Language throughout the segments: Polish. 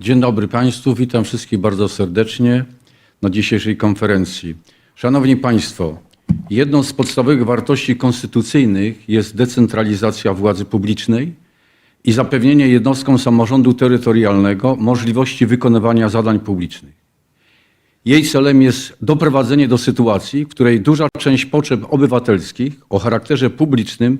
Dzień dobry Państwu, witam wszystkich bardzo serdecznie na dzisiejszej konferencji. Szanowni Państwo, jedną z podstawowych wartości konstytucyjnych jest decentralizacja władzy publicznej i zapewnienie jednostkom samorządu terytorialnego możliwości wykonywania zadań publicznych. Jej celem jest doprowadzenie do sytuacji, w której duża część potrzeb obywatelskich o charakterze publicznym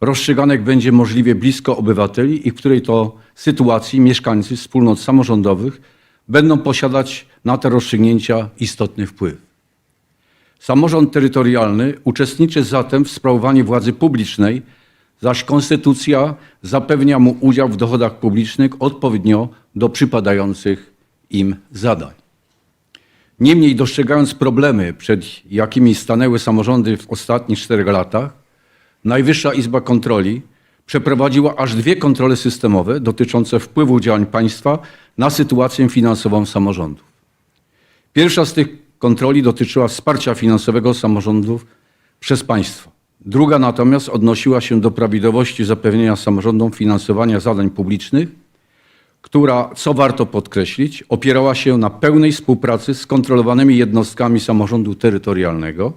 rozstrzyganek będzie możliwie blisko obywateli i w której to sytuacji mieszkańcy wspólnot samorządowych będą posiadać na te rozstrzygnięcia istotny wpływ. Samorząd terytorialny uczestniczy zatem w sprawowaniu władzy publicznej, zaś konstytucja zapewnia mu udział w dochodach publicznych odpowiednio do przypadających im zadań. Niemniej dostrzegając problemy, przed jakimi stanęły samorządy w ostatnich czterech latach, Najwyższa Izba Kontroli przeprowadziła aż dwie kontrole systemowe dotyczące wpływu działań państwa na sytuację finansową samorządów. Pierwsza z tych kontroli dotyczyła wsparcia finansowego samorządów przez państwo. Druga natomiast odnosiła się do prawidłowości zapewnienia samorządom finansowania zadań publicznych, która, co warto podkreślić, opierała się na pełnej współpracy z kontrolowanymi jednostkami samorządu terytorialnego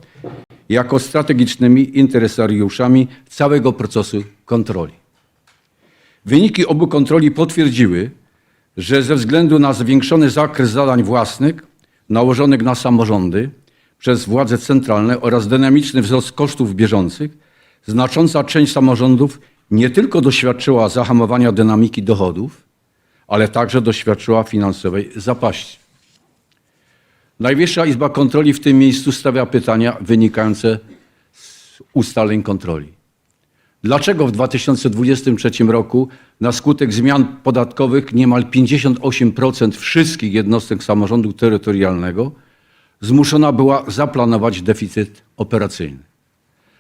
jako strategicznymi interesariuszami całego procesu kontroli. Wyniki obu kontroli potwierdziły, że ze względu na zwiększony zakres zadań własnych nałożonych na samorządy przez władze centralne oraz dynamiczny wzrost kosztów bieżących, znacząca część samorządów nie tylko doświadczyła zahamowania dynamiki dochodów, ale także doświadczyła finansowej zapaści. Najwyższa Izba Kontroli w tym miejscu stawia pytania wynikające z ustaleń kontroli. Dlaczego w 2023 roku na skutek zmian podatkowych niemal 58% wszystkich jednostek samorządu terytorialnego zmuszona była zaplanować deficyt operacyjny?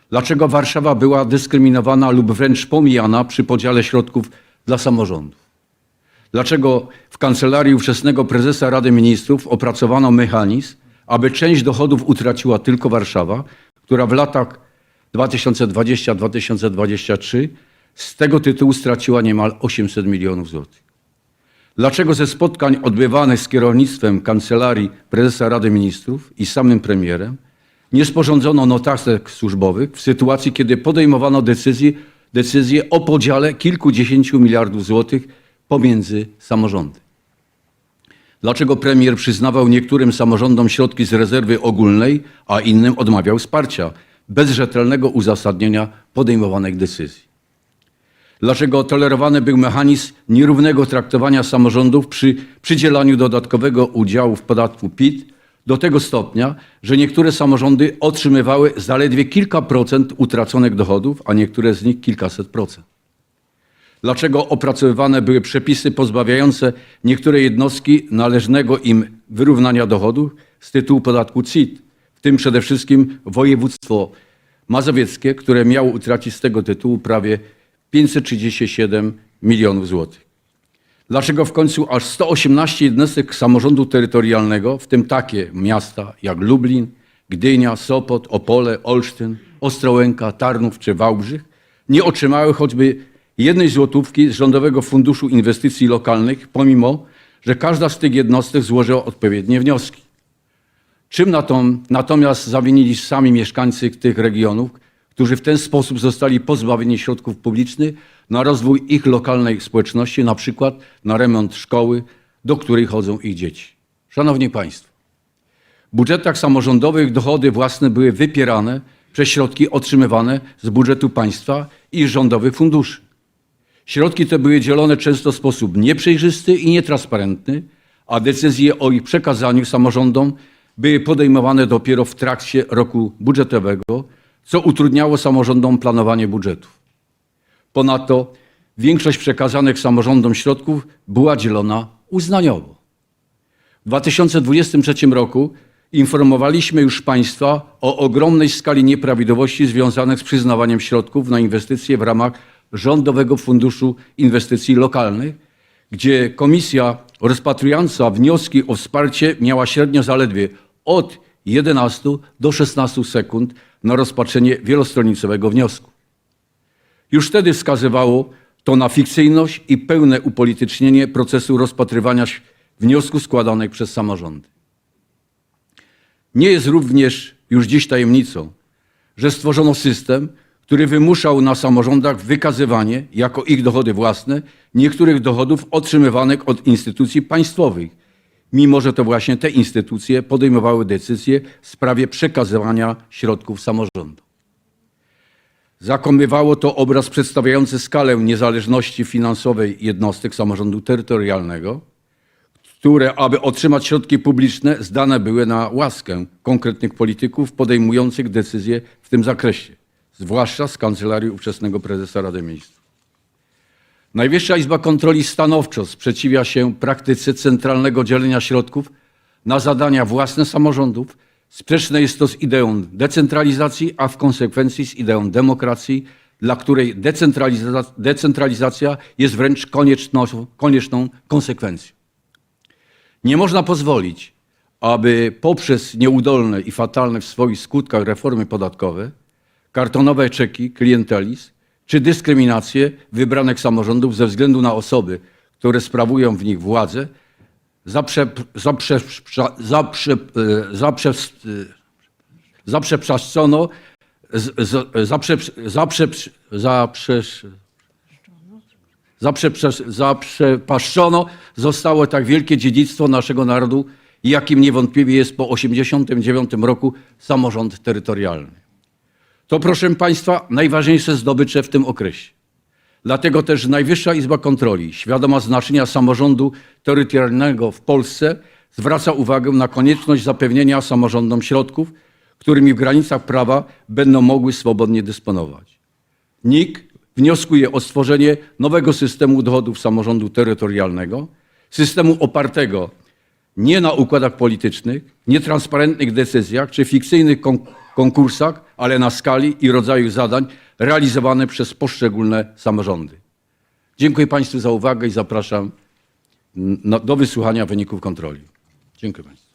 Dlaczego Warszawa była dyskryminowana lub wręcz pomijana przy podziale środków dla samorządów? Dlaczego w kancelarii ówczesnego prezesa Rady Ministrów opracowano mechanizm, aby część dochodów utraciła tylko Warszawa, która w latach 2020-2023 z tego tytułu straciła niemal 800 milionów złotych? Dlaczego ze spotkań odbywanych z kierownictwem kancelarii prezesa Rady Ministrów i samym premierem nie sporządzono notatek służbowych w sytuacji, kiedy podejmowano decyzje, decyzje o podziale kilkudziesięciu miliardów złotych pomiędzy samorządy. Dlaczego premier przyznawał niektórym samorządom środki z rezerwy ogólnej, a innym odmawiał wsparcia, bez rzetelnego uzasadnienia podejmowanych decyzji? Dlaczego tolerowany był mechanizm nierównego traktowania samorządów przy przydzielaniu dodatkowego udziału w podatku PIT do tego stopnia, że niektóre samorządy otrzymywały zaledwie kilka procent utraconych dochodów, a niektóre z nich kilkaset procent? Dlaczego opracowywane były przepisy pozbawiające niektóre jednostki należnego im wyrównania dochodów z tytułu podatku CIT, w tym przede wszystkim województwo mazowieckie, które miało utracić z tego tytułu prawie 537 milionów złotych? Dlaczego w końcu aż 118 jednostek samorządu terytorialnego, w tym takie miasta jak Lublin, Gdynia, Sopot, Opole, Olsztyn, Ostrołęka, Tarnów czy Wałbrzych, nie otrzymały choćby jednej złotówki z Rządowego Funduszu Inwestycji Lokalnych, pomimo że każda z tych jednostek złożyła odpowiednie wnioski? Czym natomiast zawinili sami mieszkańcy tych regionów, którzy w ten sposób zostali pozbawieni środków publicznych na rozwój ich lokalnej społeczności, na przykład na remont szkoły, do której chodzą ich dzieci? Szanowni Państwo, w budżetach samorządowych dochody własne były wypierane przez środki otrzymywane z budżetu państwa i rządowych funduszy. Środki te były dzielone często w sposób nieprzejrzysty i nietransparentny, a decyzje o ich przekazaniu samorządom były podejmowane dopiero w trakcie roku budżetowego, co utrudniało samorządom planowanie budżetów. Ponadto większość przekazanych samorządom środków była dzielona uznaniowo. W 2023 roku informowaliśmy już Państwa o ogromnej skali nieprawidłowości związanych z przyznawaniem środków na inwestycje w ramach Rządowego Funduszu Inwestycji Lokalnych, gdzie komisja rozpatrująca wnioski o wsparcie miała średnio zaledwie od 11 do 16 sekund na rozpatrzenie wielostronicowego wniosku. Już wtedy wskazywało to na fikcyjność i pełne upolitycznienie procesu rozpatrywania wniosków składanych przez samorządy. Nie jest również już dziś tajemnicą, że stworzono system, który wymuszał na samorządach wykazywanie jako ich dochody własne niektórych dochodów otrzymywanych od instytucji państwowych, mimo że to właśnie te instytucje podejmowały decyzje w sprawie przekazywania środków samorządu. Zakonywało to obraz przedstawiający skalę niezależności finansowej jednostek samorządu terytorialnego, które, aby otrzymać środki publiczne, zdane były na łaskę konkretnych polityków podejmujących decyzje w tym zakresie, zwłaszcza z kancelarii ówczesnego prezesa Rady Ministrów. Najwyższa Izba Kontroli stanowczo sprzeciwia się praktyce centralnego dzielenia środków na zadania własne samorządów. Sprzeczne jest to z ideą decentralizacji, a w konsekwencji z ideą demokracji, dla której decentraliza- decentralizacja jest wręcz konieczną, konieczną konsekwencją. Nie można pozwolić, aby poprzez nieudolne i fatalne w swoich skutkach reformy podatkowe, kartonowe czeki, klientelizm czy dyskryminację wybranych samorządów ze względu na osoby, które sprawują w nich władzę, zaprze, zaprzepaszczono zostało tak wielkie dziedzictwo naszego narodu, jakim niewątpliwie jest po 1989 roku samorząd terytorialny. To, proszę Państwa, najważniejsze zdobycze w tym okresie. Dlatego też Najwyższa Izba Kontroli, świadoma znaczenia samorządu terytorialnego w Polsce, zwraca uwagę na konieczność zapewnienia samorządom środków, którymi w granicach prawa będą mogły swobodnie dysponować. NIK wnioskuje o stworzenie nowego systemu dochodów samorządu terytorialnego, systemu opartego nie na układach politycznych, nietransparentnych decyzjach czy fikcyjnych kon- konkursach, ale na skali i rodzaju zadań realizowane przez poszczególne samorządy. Dziękuję Państwu za uwagę i zapraszam do wysłuchania wyników kontroli. Dziękuję Państwu.